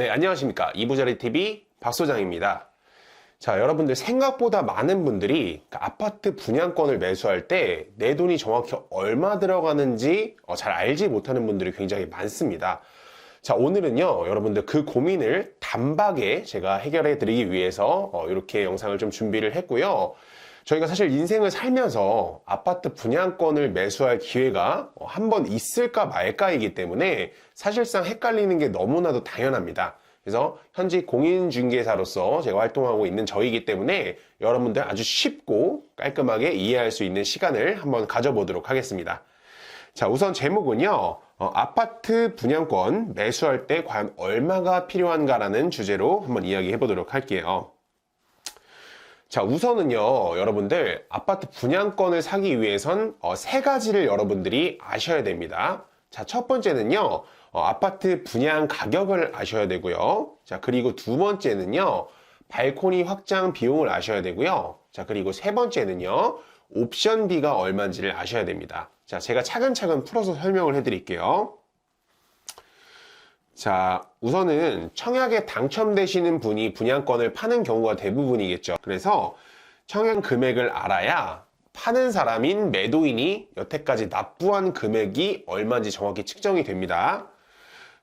네, 안녕하십니까. 이부자리TV 박소장입니다. 자, 여러분들 생각보다 많은 분들이 그 아파트 분양권을 매수할 때 내 돈이 정확히 얼마 들어가는지 어, 잘 알지 못하는 분들이 굉장히 많습니다. 자, 오늘은요, 여러분들 그 고민을 단박에 제가 해결해 드리기 위해서 어, 이렇게 영상을 좀 준비를 했고요. 저희가 사실 인생을 살면서 아파트 분양권을 매수할 기회가 어, 한번 있을까 말까이기 때문에 사실상 헷갈리는 게 너무나도 당연합니다. 그래서 현직 공인중개사로서 제가 활동하고 있는 저이기 때문에 여러분들 아주 쉽고 깔끔하게 이해할 수 있는 시간을 한번 가져보도록 하겠습니다. 자, 우선 제목은요, 어, 아파트 분양권 매수할 때 과연 얼마가 필요한가라는 주제로 한번 이야기해 보도록 할게요. 자, 우선은요, 여러분들, 아파트 분양권을 사기 위해선 어, 세 가지를 여러분들이 아셔야 됩니다. 자, 첫 번째는요, 어, 아파트 분양 가격을 아셔야 되고요. 자, 그리고 두 번째는요, 발코니 확장 비용을 아셔야 되고요. 자, 그리고 세 번째는요, 옵션비가 얼마인지를 아셔야 됩니다. 자, 제가 차근차근 풀어서 설명을 해 드릴게요. 자, 우선은 청약에 당첨되시는 분이 분양권을 파는 경우가 대부분이겠죠. 그래서 청약 금액을 알아야 파는 사람인 매도인이 여태까지 납부한 금액이 얼마인지 정확히 측정이 됩니다.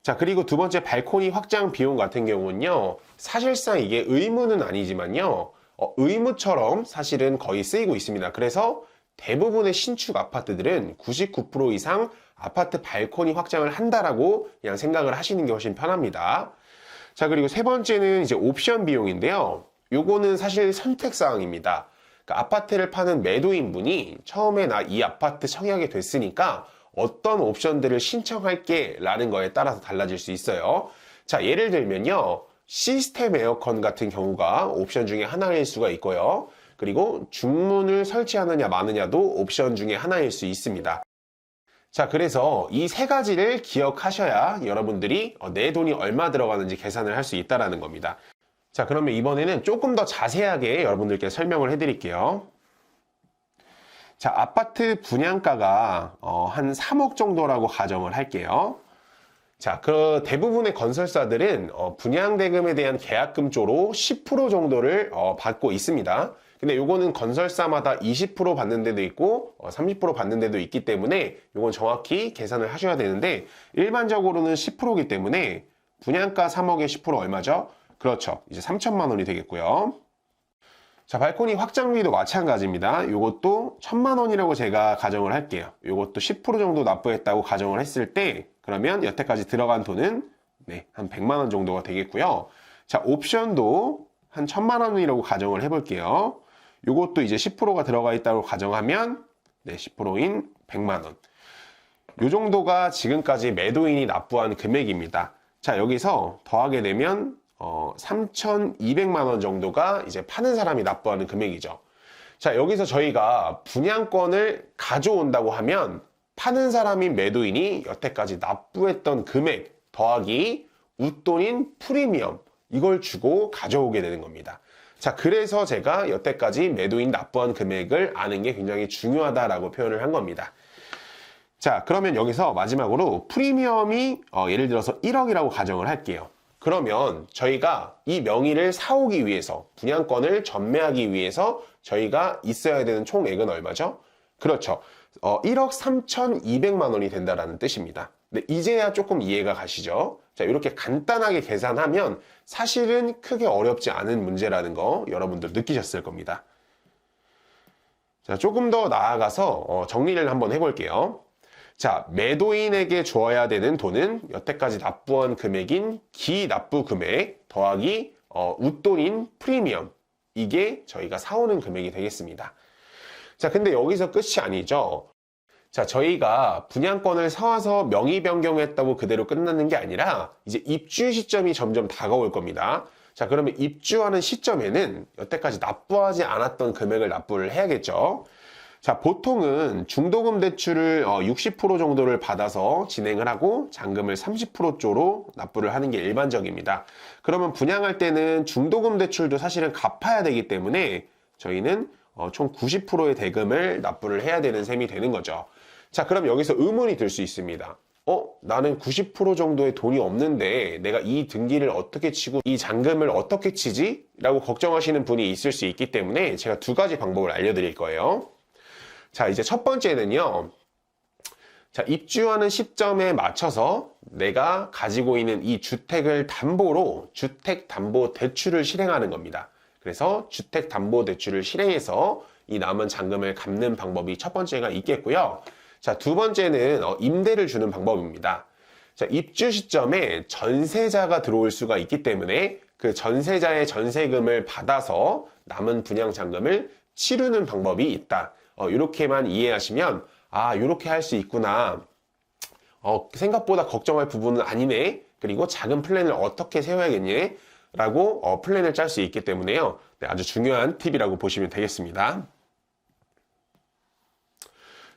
자, 그리고 두 번째 발코니 확장 비용 같은 경우는요, 사실상 이게 의무는 아니지만요, 어, 의무처럼 사실은 거의 쓰이고 있습니다. 그래서 대부분의 신축 아파트들은 99% 이상 아파트 발코니 확장을 한다라고 그냥 생각을 하시는 게 훨씬 편합니다. 자, 그리고 세 번째는 이제 옵션 비용인데요. 요거는 사실 선택사항입니다. 그러니까 아파트를 파는 매도인분이 처음에 나 이 아파트 청약이 됐으니까 어떤 옵션들을 신청할게 라는 거에 따라서 달라질 수 있어요. 자, 예를 들면요. 시스템 에어컨 같은 경우가 옵션 중에 하나일 수가 있고요. 그리고 중문을 설치하느냐 마느냐도 옵션 중에 하나일 수 있습니다. 자, 그래서 이 세 가지를 기억하셔야 여러분들이 어, 내 돈이 얼마 들어가는지 계산을 할 수 있다는 겁니다. 자, 그러면 이번에는 조금 더 자세하게 여러분들께 설명을 해드릴게요. 자, 아파트 분양가가 어, 한 3억 정도라고 가정을 할게요. 자, 그 대부분의 건설사들은 어, 분양 대금에 대한 계약금 조로 10% 정도를 어, 받고 있습니다. 근데 요거는 건설사마다 20% 받는 데도 있고 어, 30% 받는 데도 있기 때문에 요건 정확히 계산을 하셔야 되는데 일반적으로는 10%이기 때문에 분양가 3억에 10% 얼마죠? 그렇죠. 이제 3천만 원이 되겠고요. 자, 발코니 확장비도 마찬가지입니다. 요것도 1000만 원이라고 제가 가정을 할게요. 요것도 10% 정도 납부했다고 가정을 했을 때 그러면 여태까지 들어간 돈은 네, 한 100만 원 정도가 되겠고요. 자, 옵션도 한 1000만 원이라고 가정을 해볼게요. 요것도 이제 10%가 들어가 있다고 가정하면 네, 10%인 100만 원. 요 정도가 지금까지 매도인이 납부한 금액입니다. 자, 여기서 더하게 되면 어, 3,200만 원 정도가 이제 파는 사람이 납부하는 금액이죠. 자, 여기서 저희가 분양권을 가져온다고 하면 파는 사람인 매도인이 여태까지 납부했던 금액 더하기 웃돈인 프리미엄 이걸 주고 가져오게 되는 겁니다. 자, 그래서 제가 여태까지 매도인 납부한 금액을 아는 게 굉장히 중요하다라고 표현을 한 겁니다. 자, 그러면 여기서 마지막으로 프리미엄이 어, 예를 들어서 1억이라고 가정을 할게요. 그러면 저희가 이 명의를 사오기 위해서 분양권을 전매하기 위해서 저희가 있어야 되는 총액은 얼마죠? 그렇죠. 어, 1억 3,200만 원이 된다라는 뜻입니다. 근데 이제야 조금 이해가 가시죠? 자, 이렇게 간단하게 계산하면 사실은 크게 어렵지 않은 문제라는 거 여러분들 느끼셨을 겁니다. 자, 조금 더 나아가서 어, 정리를 한번 해볼게요. 자, 매도인에게 줘야 되는 돈은 여태까지 납부한 금액인 기납부 금액 더하기 어, 웃돈인 프리미엄. 이게 저희가 사오는 금액이 되겠습니다. 자, 근데 여기서 끝이 아니죠. 자, 저희가 분양권을 사와서 명의 변경했다고 그대로 끝나는 게 아니라 이제 입주 시점이 점점 다가올 겁니다. 자, 그러면 입주하는 시점에는 여태까지 납부하지 않았던 금액을 납부를 해야겠죠. 자, 보통은 중도금 대출을 60% 어, 정도를 받아서 진행을 하고 잔금을 30%조로 납부를 하는 게 일반적입니다. 그러면 분양할 때는 중도금 대출도 사실은 갚아야 되기 때문에 저희는 어, 총 90%의 대금을 납부를 해야 되는 셈이 되는 거죠. 자, 그럼 여기서 의문이 들 수 있습니다. 어, 나는 90% 정도의 돈이 없는데 내가 이 등기를 어떻게 치고 이 잔금을 어떻게 치지? 라고 걱정하시는 분이 있을 수 있기 때문에 제가 두 가지 방법을 알려드릴 거예요. 자, 이제 첫 번째는요. 자, 입주하는 시점에 맞춰서 내가 가지고 있는 이 주택을 담보로 주택담보대출을 실행하는 겁니다. 그래서 주택담보대출을 실행해서 이 남은 잔금을 갚는 방법이 첫 번째가 있겠고요. 자, 두 번째는 어, 임대를 주는 방법입니다. 자, 입주 시점에 전세자가 들어올 수가 있기 때문에 그 전세자의 전세금을 받아서 남은 분양 잔금을 치르는 방법이 있다. 어, 이렇게만 이해하시면 아, 이렇게 할 수 있구나. 어, 생각보다 걱정할 부분은 아니네. 그리고 작은 플랜을 어떻게 세워야겠니? 라고 어, 플랜을 짤 수 있기 때문에요. 네, 아주 중요한 팁이라고 보시면 되겠습니다.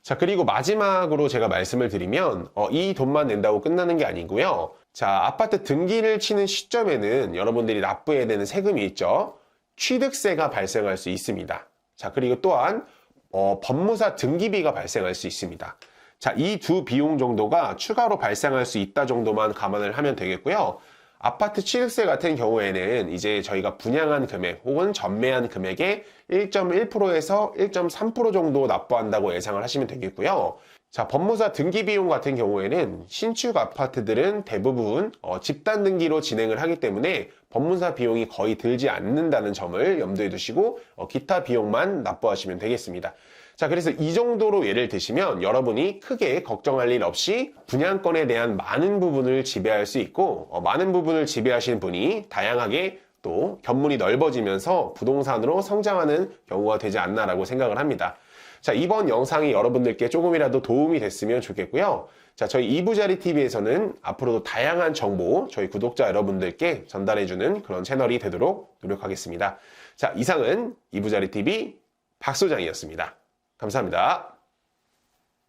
자, 그리고 마지막으로 제가 말씀을 드리면, 어, 이 돈만 낸다고 끝나는 게 아니고요. 자, 아파트 등기를 치는 시점에는 여러분들이 납부해야 되는 세금이 있죠. 취득세가 발생할 수 있습니다. 자, 그리고 또한, 어, 법무사 등기비가 발생할 수 있습니다. 자, 이 두 비용 정도가 추가로 발생할 수 있다 정도만 감안을 하면 되겠고요. 아파트 취득세 같은 경우에는 이제 저희가 분양한 금액 혹은 전매한 금액의 1.1%에서 1.3% 정도 납부한다고 예상을 하시면 되겠고요. 자, 법무사 등기 비용 같은 경우에는 신축 아파트들은 대부분 어, 집단 등기로 진행을 하기 때문에 법무사 비용이 거의 들지 않는다는 점을 염두에 두시고 어, 기타 비용만 납부하시면 되겠습니다. 자, 그래서 이 정도로 예를 드시면 여러분이 크게 걱정할 일 없이 분양권에 대한 많은 부분을 지배할 수 있고 어, 많은 부분을 지배하시는 분이 다양하게 또 견문이 넓어지면서 부동산으로 성장하는 경우가 되지 않나라고 생각을 합니다. 자, 이번 영상이 여러분들께 조금이라도 도움이 됐으면 좋겠고요. 자, 저희 이부자리 TV에서는 앞으로도 다양한 정보 저희 구독자 여러분들께 전달해주는 그런 채널이 되도록 노력하겠습니다. 자, 이상은 이부자리 TV 박소장이었습니다. 감사합니다.